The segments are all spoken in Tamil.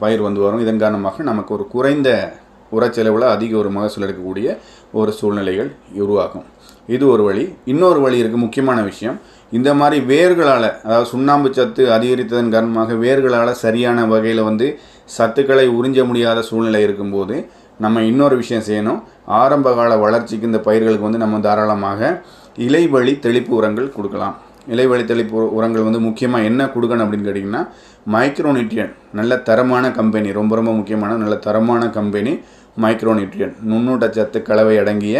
பயிர் வந்து வரும். இதன் காரணமாக நமக்கு ஒரு குறைந்த உரச்செலவில் அதிக ஒரு மகசூல் எடுக்கக்கூடிய ஒரு சூழ்நிலைகள் உருவாகும். இது ஒரு வழி. இன்னொரு வழி இருக்குது முக்கியமான விஷயம். இந்த மாதிரி வேர்களால் அதாவது சுண்ணாம்பு சத்து அதிகரித்ததன் காரணமாக வேர்களால் சரியான வகையில் வந்து சத்துக்களை உறிஞ்ச முடியாத சூழ்நிலை இருக்கும்போது நம்ம இன்னொரு விஷயம் செய்யணும். ஆரம்ப கால வளர்ச்சிக்கு இந்த பயிர்களுக்கு வந்து நம்ம தாராளமாக இலைவழி தெளிப்பு உரங்கள் கொடுக்கலாம். இலைவழி தெளிப்பு உரங்கள் வந்து முக்கியமாக என்ன கொடுக்கணும் அப்படின்னு கேட்டிங்கன்னா மைக்ரோநியூட்ரியன் நல்ல தரமான கம்பெனி ரொம்ப ரொம்ப முக்கியமான நல்ல தரமான கம்பெனி மைக்ரோநியூட்ரியன் நுண்ணூட்ட சத்து கலவை அடங்கிய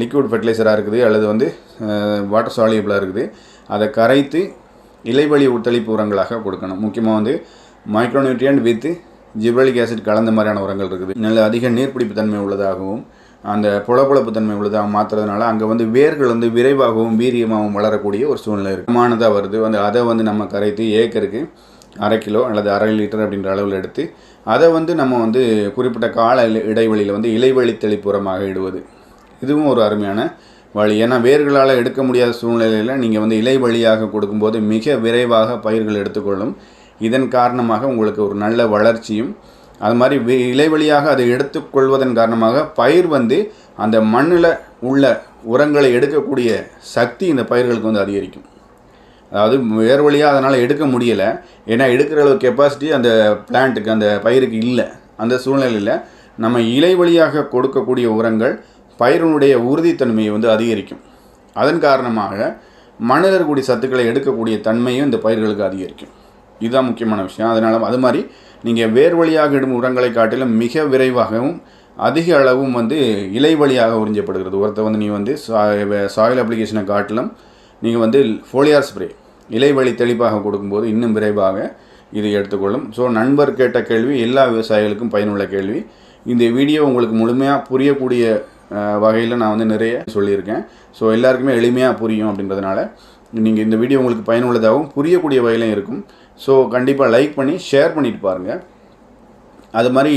லிக்விட் ஃபெர்டிலைசராக இருக்குது அல்லது வந்து வாட்டர் சாலியபிளாக இருக்குது. அதை கரைத்து இலைவழி ஒத்தளிப்பு உரங்களாக கொடுக்கணும். முக்கியமாக வந்து மைக்ரோநியூட்ரியன் வித் ஜிப்ரலிக் ஆசிட் கலந்த மாதிரியான உரங்கள் இருக்குது. நல்ல அதிக நீர்ப்பிடிப்பு தன்மை உள்ளதாகவும் அந்த புலப்புழப்பு தன்மை உள்ளதாக மாற்றுறதுனால அங்கே வந்து வேர்கள் வந்து விரைவாகவும் வீரியமாகவும் வளரக்கூடிய ஒரு சூழ்நிலை இருக்குது மானதாக வருது. வந்து அதை வந்து நம்ம கரைத்து ஏக்கருக்கு அரை கிலோ அல்லது அரை லிட்டர் அப்படின்ற அளவில் எடுத்து அதை வந்து நம்ம வந்து குறிப்பிட்ட கால இலை- இடைவெளியில் வந்து இலைவழி தெளிப்புறமாக இடுவது. இதுவும் ஒரு அருமையான வழி. ஏன்னா வேர்களால் எடுக்க முடியாத சூழ்நிலையில் நீங்கள் வந்து இலை வழியாக கொடுக்கும்போது மிக விரைவாக பயிர்கள் எடுத்துக்கொள்ளும். இதன் காரணமாக உங்களுக்கு ஒரு நல்ல வளர்ச்சியும் அது மாதிரி வே- இலை வழியாக அதை எடுத்துக்கொள்வதன் காரணமாக பயிர் வந்து அந்த மண்ணில் உள்ள உரங்களை எடுக்கக்கூடிய சக்தி இந்த பயிர்களுக்கு வந்து அதிகரிக்கும். அதாவது வேறு வழியாக அதனால் எடுக்க முடியலை. ஏன்னா எடுக்கிற அளவு கெப்பாசிட்டி அந்த பிளான்ட்டுக்கு அந்த பயிருக்கு இல்லை. அந்த சூழ்நிலையில் நம்ம இலை வழியாக கொடுக்கக்கூடிய உரங்கள் பயிரினுடைய உறுதித்தன்மையை வந்து அதிகரிக்கும். அதன் காரணமாக மண்ணில் இருக்கக்கூடிய சத்துக்களை எடுக்கக்கூடிய தன்மையும் இந்த பயிர்களுக்கு அதிகரிக்கும். இதுதான் முக்கியமான விஷயம். அதனால் அது மாதிரி நீங்கள் வேர் வழியாக இடும் உரங்களை காட்டிலும் மிக விரைவாகவும் அதிக அளவும் வந்து இலை வழியாக உறிஞ்சப்படுகிறது. உரத்தை வந்து நீங்கள் வந்து சாயில் அப்ளிகேஷனை காட்டிலும் நீங்கள் வந்து ஃபோலியார் ஸ்ப்ரே இலை வழி தெளிப்பாக கொடுக்கும்போது இன்னும் விரைவாக இது எடுத்துக்கொள்ளும். ஸோ நண்பர் கேட்ட கேள்வி எல்லா விவசாயிகளுக்கும் பயனுள்ள கேள்வி. இந்த வீடியோ உங்களுக்கு முழுமையாக புரியக்கூடிய வகையில் நான் வந்து நிறைய சொல்லியிருக்கேன். ஸோ எல்லாருக்குமே எளிமையாக புரியும் அப்படின்றதுனால நீங்கள் இந்த வீடியோ உங்களுக்கு பயனுள்ளதாகவும் புரியக்கூடிய வகையிலும் இருக்கும். ஸோ கண்டிப்பாக லைக் பண்ணி ஷேர் பண்ணிட்டு பாருங்கள் அது மாதிரி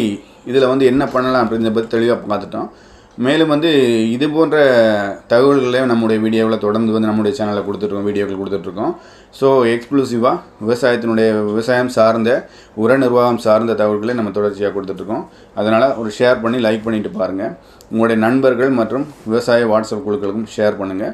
இதில் வந்து என்ன பண்ணலாம் அப்படின்றத பற்றி தெளிவாக பார்த்துட்டோம். மேலும் வந்து இது போன்ற தகவல்களையும் நம்முடைய வீடியோவில் தொடர்ந்து வந்து நம்முடைய சேனலில் கொடுத்துட்ருக்கோம் வீடியோக்கள் கொடுத்துட்ருக்கோம். ஸோ எக்ஸ்க்ளூசிவாக விவசாயத்தினுடைய விவசாயம் சார்ந்த உர நிர்வாகம் சார்ந்த தகவல்களை நம்ம தொடர்ச்சியாக கொடுத்துட்ருக்கோம். அதனால் ஒரு ஷேர் பண்ணி லைக் பண்ணிட்டு பாருங்கள் உங்களுடைய நண்பர்கள் மற்றும் விவசாய வாட்ஸ்அப் குழுக்களுக்கும் ஷேர் பண்ணுங்கள்